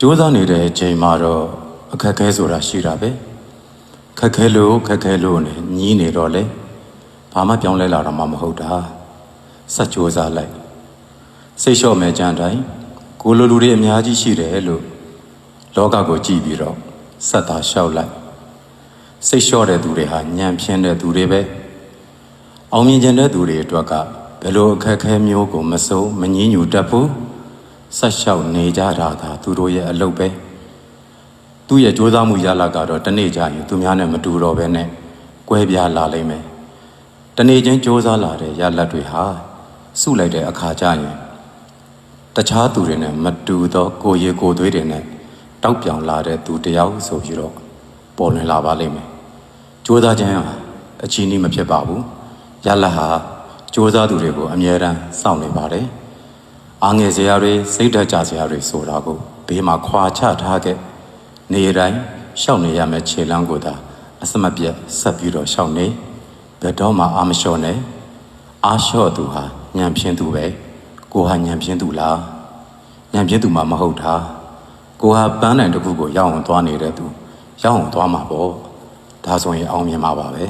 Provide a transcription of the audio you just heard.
ကြိုးစားနေတဲ့အချိန်မှာတော့အခက်အခဲဆိုတာရှိတာပဲခက်ခဲလို့ခက်ခဲလို့နဲ့ညီးနေတော့လေဘာမှပြောင်းလဲလာတော့မှမဟုတ်တာစက်ကြိုးစားလိုက်စိတ်လျှော့မဲ့ကြံတိုင်းကိုလိုလူတွေအများကြီးရှိတယ်လို့လောကကိုကြည့်ပြီးတော့စက်သာလျှောက်လိုက်စိတ်လျှော့တဲ့သူတွေဟာညံပြင်းတဲ့သူတွေပဲအောင်မြင်ခြင်းတဲ့သူတွေအတွက်ကဘယ်လိုအခက်အခဲမျိုးကိုမစိုးမငြင်းညူတတ်ဘူး ဆက်လျှောက်နေကြတာသာသူတို့ရဲ့အလုပ်ပဲသူ့ရဲ့ကြိုးစားမှုရလာကတော့တနေ့ကျရင်သူများနဲ့မတူတော့ဘဲနဲ့ကွဲပြားလာလိမ့်မယ်တနေ့ချင်းကြိုးစားလာတဲ့ရလက်တွေဟာစုလိုက်တဲ့အခါကျရင်တခြားသူတွေနဲ့မတူသောကိုယ်ရည်ကိုယ်သွေးတွေနဲ့တောက်ပြောင်လာတဲ့သူတယောက်ဆိုပြီးတော့ပေါ်လွင်လာပါလိမ့်မယ်ကြိုးစားခြင်းဟာအချီးနှီးမဖြစ်ပါဘူးရလက်ဟာကြိုးစားသူတွေကိုအမြဲတမ်းစောင့်နေပါတယ် အားငယ်စရာတွေစိတ်ဓာတ်ကြစရာတွေဆိုတာကိုဘေးမှာခွာချထားခဲ့နေတိုင်းရှောက်နေရမယ့်ခြေလမ်းကိုသာအစမပြတ်ဆက်ပြီးတော့ရှောက်နေဘယ်တော့မှအာမလျှော့နဲ့အားလျှော့သူဟာညံပြင်းသူပဲကိုဟာညံပြင်းသူလားညံပြင်းသူမှမဟုတ်တာကိုဟာပန်းတိုင်တစ်ခုကိုရောက်အောင်သွားနေတဲ့သူရောက်အောင်သွားမှာပေါ့ဒါဆိုရင်အောင်မြင်မှာပါပဲ